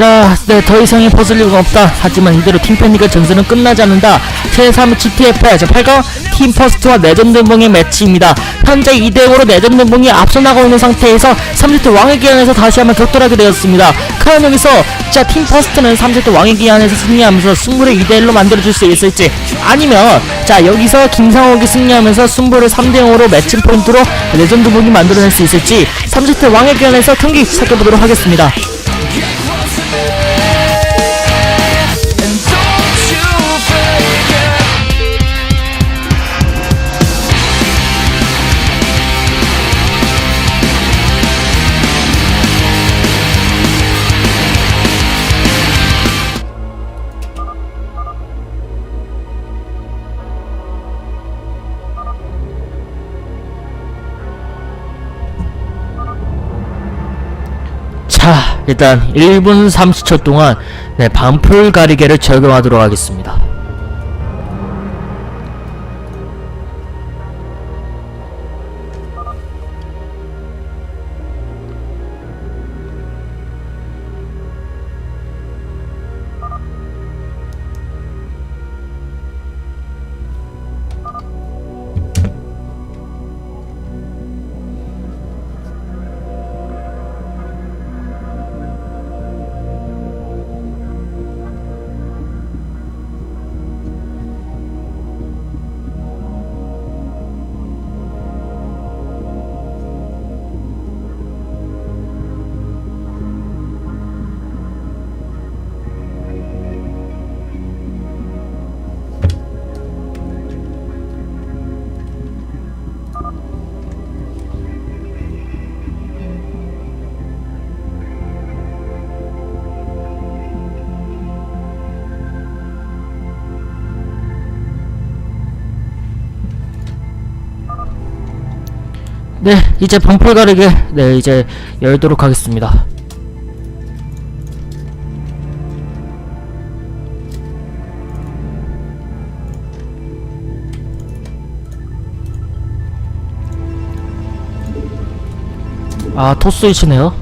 자, 네, 더 이상의 벗을 이유가 없다. 하지만 이대로 팀팬리그 전선은 끝나지 않는다. 제3 GTF의 제8강 팀 퍼스트와 레전드봉의 매치입니다. 현재 2대5로 레전드봉이 앞서 나가고 있는 상태에서 3세트 왕의 기한에서 다시 한번 격돌하게 되었습니다. 과연 여기서 자, 팀 퍼스트는 3세트 왕의 기한에서 승리하면서 승부를 2대1로 만들어줄 수 있을지 아니면 자, 여기서 김상욱이 승리하면서 승부를 3대0으로 매치 포인트로 레전드봉이 만들어낼 수 있을지 3세트 왕의 기한에서 경기 시작해보도록 하겠습니다. 자, 일단 1분 30초 동안 네, 방풀 가리개를 적용하도록 하겠습니다. 네, 이제 방풀 가리개 네, 이제 열도록 하겠습니다. 아, 토스이시네요.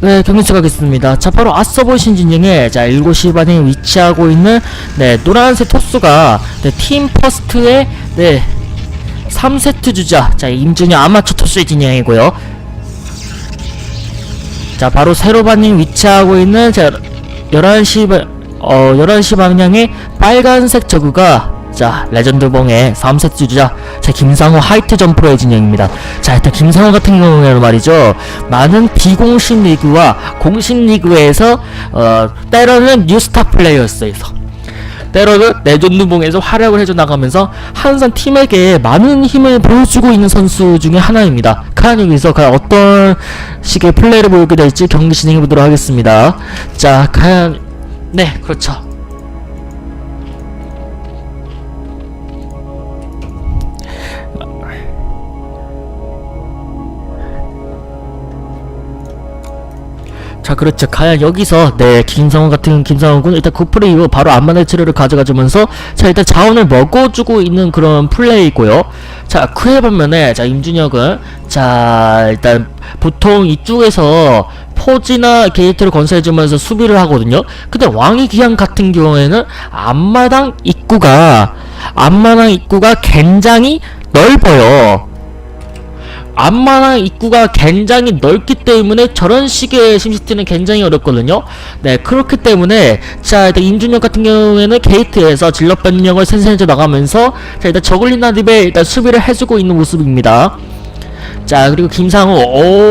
네, 경기 시작하겠습니다. 자, 바로 앞서 보신 진영에 자, 7시 반에 위치하고 있는 네, 노란색 토스가 네, 팀 퍼스트의 네, 3세트 주자. 자, 임준영 아마추어 토스의 진영이고요. 자, 바로 세로 반님 위치하고 있는 자, 11시 반, 어, 11시 방향의 빨간색 저그가 자, 레전드봉의 3세트 주자. 자, 김상호 하이트 점프로의 진영입니다. 자, 일단 김상호 같은 경우에는 말이죠. 많은 비공식 리그와 공식 리그에서 어, 때로는 뉴스타 플레이어스에서 때로는 레전드봉에서 활약을 해줘 나가면서 항상 팀에게 많은 힘을 보여주고 있는 선수 중에 하나입니다. 여기서 과연 어떤 식의 플레이를 보이게 될지 경기 진행해 보도록 하겠습니다. 자, 과연 네, 그렇죠. 자 그렇죠. 과연 여기서 네 김성훈 같은 김성훈군 일단 그 플레이 이후 바로 안마의 치료를 가져가주면서 자 일단 자원을 먹어주고 있는 그런 플레이고요. 자 그에 반면에 자 임준혁은 자 일단 보통 이쪽에서 포지나 게이트를 건설해주면서 수비를 하거든요. 근데 왕의 기한 같은 경우에는 앞마당 입구가 앞마당 입구가 굉장히 넓어요 앞마당 입구가 굉장히 넓기 때문에 저런 식의 심시티는 굉장히 어렵거든요. 네, 그렇기 때문에 자 일단 임준혁 같은 경우에는 게이트에서 질럿 변력을 생산해 나가면서 자 일단 저글링 나딥에 일단 수비를 해주고 있는 모습입니다. 자 그리고 김상우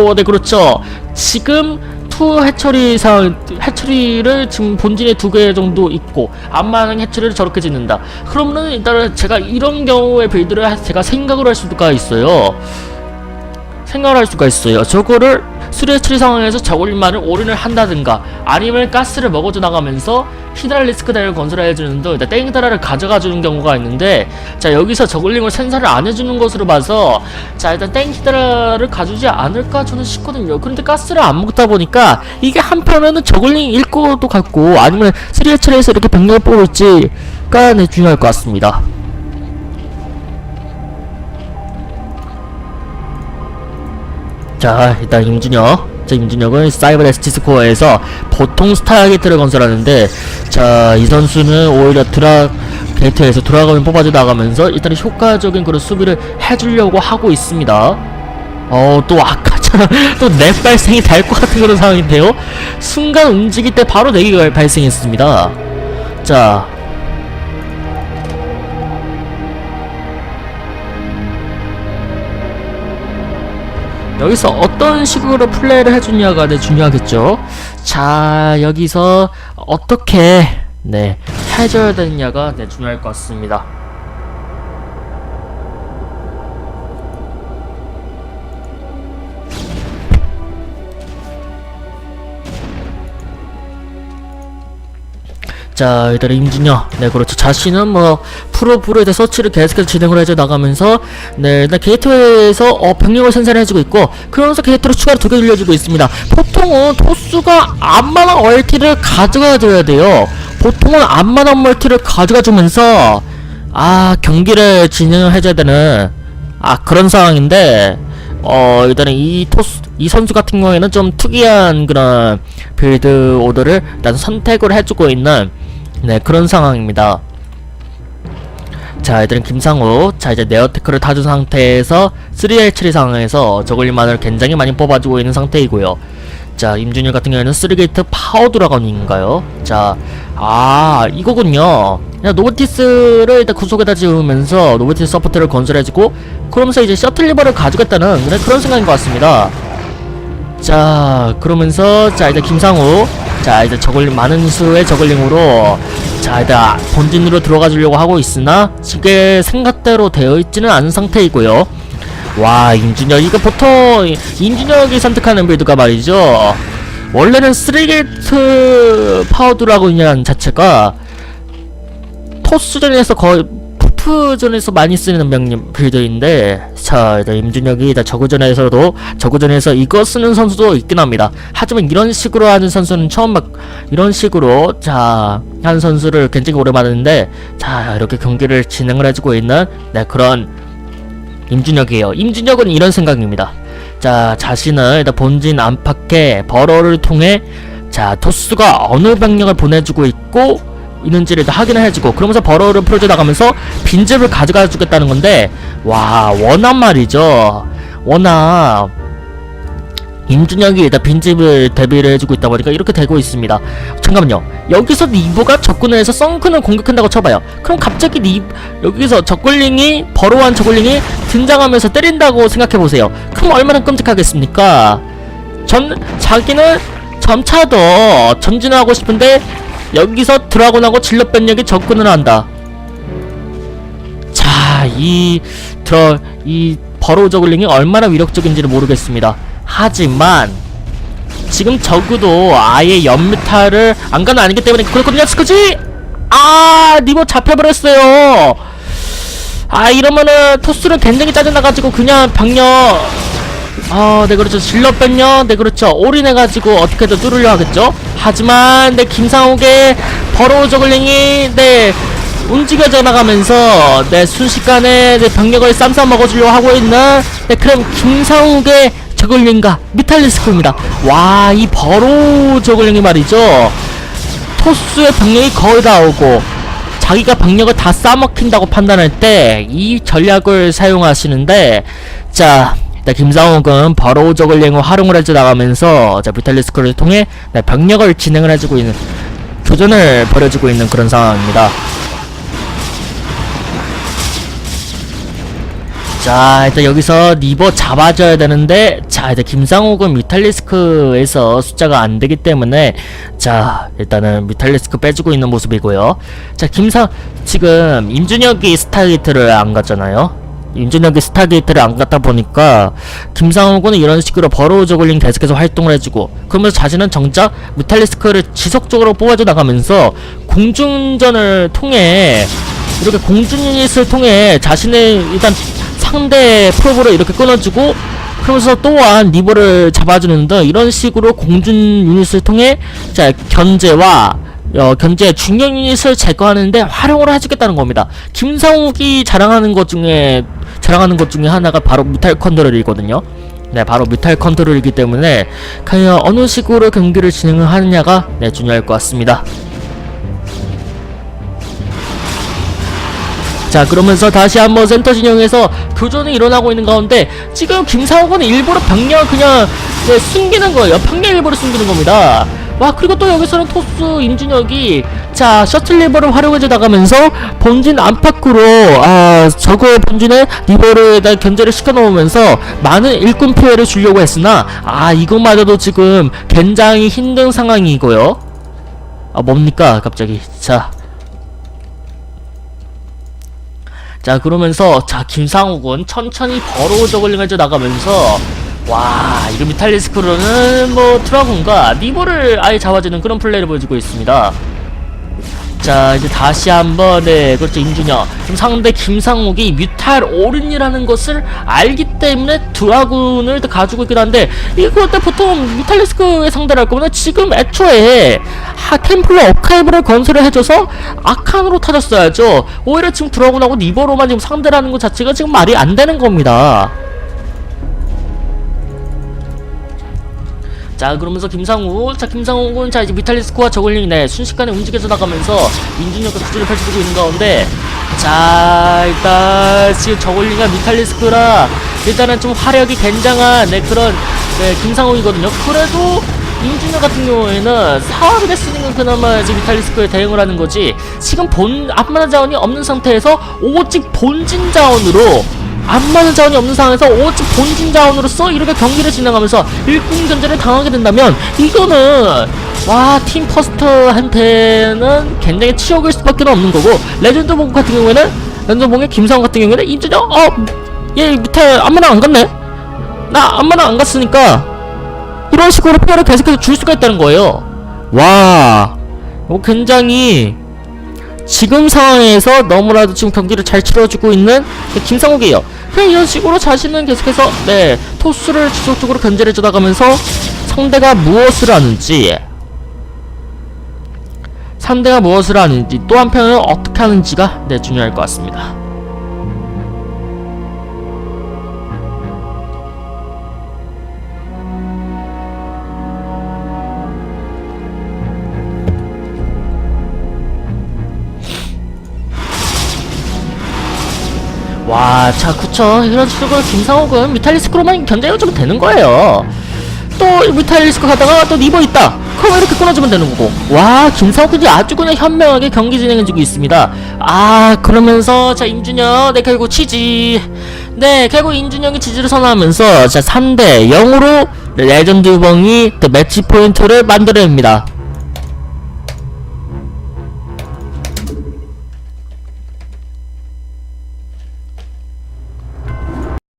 오네 그렇죠. 지금 투 해처리 상 해처리를 지금 본진에 두 개 정도 있고 앞마당 해처리를 저렇게 짓는다. 그러면은 일단은 제가 이런 경우의 빌드를 하- 제가 생각을 할 수가 있어요. 생각을 할 수가 있어요. 저거를 수리의 처리 상황에서 저글링만을 올인을 한다든가 아니면 가스를 먹어줘 나가면서 히드랄리스크 대를 건설해주는 등 일단 땡드라를 가져가 주는 경우가 있는데 자 여기서 저글링을 생산을 안 해주는 것으로 봐서 자 일단 땡 히드라를 가주지 않을까 저는 싶거든요. 그런데 가스를 안 먹다 보니까 이게 한편에는 저글링 읽고도 같고 아니면 수리의 처리에서 이렇게 병력을 뽑을지가 네, 중요할 것 같습니다. 자 일단 임준혁 자 임준혁은 사이버 에스티 스 코어에서 보통 스타 게이트를 건설하는데 자 이 선수는 오히려 드라 게이트에서 돌아가면 뽑아져 나가면서 일단 효과적인 그런 수비를 해주려고 하고 있습니다. 어, 또 아까처럼 또렉 발생이 될 것 같은 그런 상황인데요. 순간 움직일 때 바로 렉이 발생했습니다. 자. 여기서 어떤 식으로 플레이를 해주냐가 네, 중요하겠죠. 자, 여기서 어떻게 네 해줘야 되느냐가 네, 중요할 것 같습니다. 자, 일단 임준혁, 네, 그렇죠. 자신은 뭐, 프로 프로에 대해 서치를 계속해서 진행을 해줘 나가면서, 네, 일단 게이트웨이에서, 어, 병력을 생산해주고 있고, 그러면서 게이트로 추가로 두 개 늘려주고 있습니다. 보통은 토스가 안마당 얼티를 가져가줘야 돼요. 보통은 안마당 멀티를 가져가주면서, 아, 경기를 진행을 해줘야 되는, 아, 그런 상황인데, 어, 일단은 이 토스, 이 선수 같은 경우에는 좀 특이한 그런 빌드 오더를 일단 선택을 해주고 있는, 네, 그런 상황입니다. 자, 일단 김상우. 자, 이제 네어테크를 타준 상태에서 3L7 상황에서 저글링만을 굉장히 많이 뽑아주고 있는 상태이고요. 자, 임준일 같은 경우에는 3게이트 파워 드라곤인가요? 자, 아, 이거군요. 그냥 노브티스를 일단 구속에다 지으면서 노브티스 서포트를 건설해주고, 그러면서 이제 셔틀 리버를 가져겠다는 그런 생각인 것 같습니다. 자, 그러면서, 자, 이제 김상우. 자, 이제 저글링, 많은 수의 저글링으로, 자, 이제 본진으로 들어가 주려고 하고 있으나, 이게 생각대로 되어 있지는 않은 상태이고요. 와, 임준혁, 이거 보통, 임준혁이 선택하는 빌드가 말이죠. 원래는 쓰리게이트 파워드라곤이라는 자체가, 토스전에서 거의 푸프전에서 많이 쓰는 명령 빌드인데 자 일단 임준혁이 일단 저구전에서도 저구전에서 이거 쓰는 선수도 있긴 합니다. 하지만 이런 식으로 하는 선수는 처음 막 이런 식으로 자 한 선수를 굉장히 오래 봤는데 자 이렇게 경기를 진행을 해주고 있는 네 그런 임준혁이에요. 임준혁은 이런 생각입니다. 자 자신은 일단 본진 안팎의 버러를 통해 자 토스가 어느 병력을 보내주고 있고 있는지를 다 확인을 해주고 그러면서 버러를 풀어져 나가면서 빈집을 가져가 주겠다는 건데 와 워낙 말이죠. 워낙 임준혁이 일단 빈집을 대비를 해주고 있다 보니까 이렇게 되고 있습니다. 잠깐만요. 여기서 니보가 적군을 해서 썬큰을 공격한다고 쳐봐요. 그럼 갑자기 니 여기서 적글링이 버러한 적글링이 등장하면서 때린다고 생각해보세요. 그럼 얼마나 끔찍하겠습니까? 전 자기는 점차 더 전진하고 싶은데 여기서 드라곤하고 질럿 변력이 접근을 한다. 자, 이 드러 이 버로우 저글링이 얼마나 위력적인지를 모르겠습니다. 하지만 지금 적어도 아예 연미타를 안 가는 아니기 때문에 그렇거든요, 스커지. 아, 니모 잡혀버렸어요. 아, 이러면은 토스는 굉장히 짜증나가지고 그냥 병력 아, 네 그렇죠. 질럿 뺐냐? 네 그렇죠. 올인해가지고 어떻게든 뚫으려 하겠죠. 하지만 네 김상욱의 버로우 저글링이 네 움직여져 나가면서 네 순식간에 네 병력을 쌈싸 먹어주려고 하고 있는 네 그럼 김상욱의 저글링과 미탈리스크입니다. 와, 이 버로우 저글링이 말이죠. 토스의 병력이 거의 다 오고 자기가 병력을 다 싸먹힌다고 판단할 때 이 전략을 사용하시는데 자 일단 김상욱은 바로 저글링을 활용을 해줘 나가면서 자 비탈리스크를 통해 네, 병력을 진행을 해주고 있는 교전을 벌여주고 있는 그런 상황입니다. 자 일단 여기서 리버 잡아줘야 되는데 자 일단 김상욱은 미탈리스크에서 숫자가 안 되기 때문에 자 일단은 미탈리스크 빼주고 있는 모습이고요 자 김상 지금 임준혁이 스타게이트를 안 갔잖아요 임준혁이 스타게이트를 안 갔다 보니까 김상욱은 이런 식으로 버로우 저글링 계속해서 활동을 해주고 그러면서 자신은 정작 미탈리스크를 지속적으로 뽑아줘 나가면서 공중전을 통해 이렇게 공중 유닛을 통해 자신의 일단 상대 프로브를 이렇게 끊어주고 그러면서 또한 리버를 잡아주는 등 이런 식으로 공중 유닛을 통해 자 견제와 어, 견제 중형 유닛을 제거하는데 활용을 해주겠다는 겁니다. 김상욱이 자랑하는 것 중에 자랑하는 것 중에 하나가 바로 무탈 컨트롤이거든요. 네, 바로 뮤탈 컨트롤이기 때문에 과연 어느 식으로 경기를 진행을 하느냐가 네, 중요할 것 같습니다. 자 그러면서 다시 한번 센터 진영에서 교전이 일어나고 있는 가운데 지금 김상욱은 일부러 병력 그냥 네, 숨기는 거예요 병력 일부러 숨기는 겁니다 와 그리고 또 여기서는 토스 임준혁이 자 셔틀 리버를 활용해줘 나가면서 본진 안팎으로 아 저거 본진에 리버를 견제를 시켜놓으면서 많은 일꾼 피해를 주려고 했으나 아 이것마저도 지금 굉장히 힘든 상황이고요. 아 뭡니까 갑자기. 자. 자 그러면서 자 김상욱은 천천히 버로우 저글링을 져 나가면서 와 이거 미탈리스크로는 뭐 드라군과 니보를 아예 잡아주는 그런 플레이를 보여주고 있습니다. 자 이제 다시 한번 네 그렇죠 임준혁. 지금 상대 김상욱이 뮤탈 오른이라는 것을 알기 때문에 드라군을 가지고 있긴 한데 이거 때 보통 뮤탈리스크의 상대를 할 거면 지금 애초에 하 템플러 어카이브를 건설을 해줘서 아칸으로 타졌어야죠. 오히려 지금 드라군하고 니버로만 지금 상대라는 것 자체가 지금 말이 안 되는 겁니다 자 그러면서 김상우 자 김상욱은 자 이제 미탈리스크와 저글링 네 순식간에 움직여서 나가면서 민준혁과 투지를 펼쳐주고 있는 가운데 자 일단 지금 저글링과 미탈리스크라 일단은 좀 화력이 굉장한 네 그런 네 김상욱이거든요. 그래도 임준혁 같은 경우에는 사업이 됐으니까 그나마 이제 미탈리스크에 대응을 하는 거지. 지금 본 앞마다 자원이 없는 상태에서 오직 본진 자원으로 안 맞는 자원이 없는 상황에서 오직 본진 자원으로서 이렇게 경기를 진행하면서 일꾼 견제를 당하게 된다면 이거는 와 팀 퍼스트한테는 굉장히 치욕일 수밖에 없는 거고 레전드 봉 같은 경우에는 레전드 봉의 김상훈 같은 경우에는 임준혁 어얘 밑에 안마나 안 갔네? 나 안마나 안 갔으니까 이런 식으로 피해를 계속해서 줄 수가 있다는 거예요. 와 이거 굉장히 지금 상황에서 너무나도 지금 경기를 잘 치러주고 있는 김상욱이에요. 그냥 이런 식으로 자신은 계속해서 네 토스를 지속적으로 견제를 줘나가면서 상대가 무엇을 하는지 상대가 무엇을 하는지 또 한편은 어떻게 하는지가 네 중요할 것 같습니다. 와, 자, 그쵸. 이런 식으로 김상욱은 미탈리스크로만 견제가 좀 되는 거예요. 또 미탈리스크 가다가 또 리버 있다. 그럼 이렇게 끊어주면 되는 거고. 와, 김상욱이 아주 그냥 현명하게 경기 진행해주고 있습니다. 아, 그러면서 자, 임준혁, 네, 결국 치지. 네, 결국 임준혁이 지지를 선언하면서 자, 3대 0으로 레전드 또 매치 포인트를 만들어냅니다.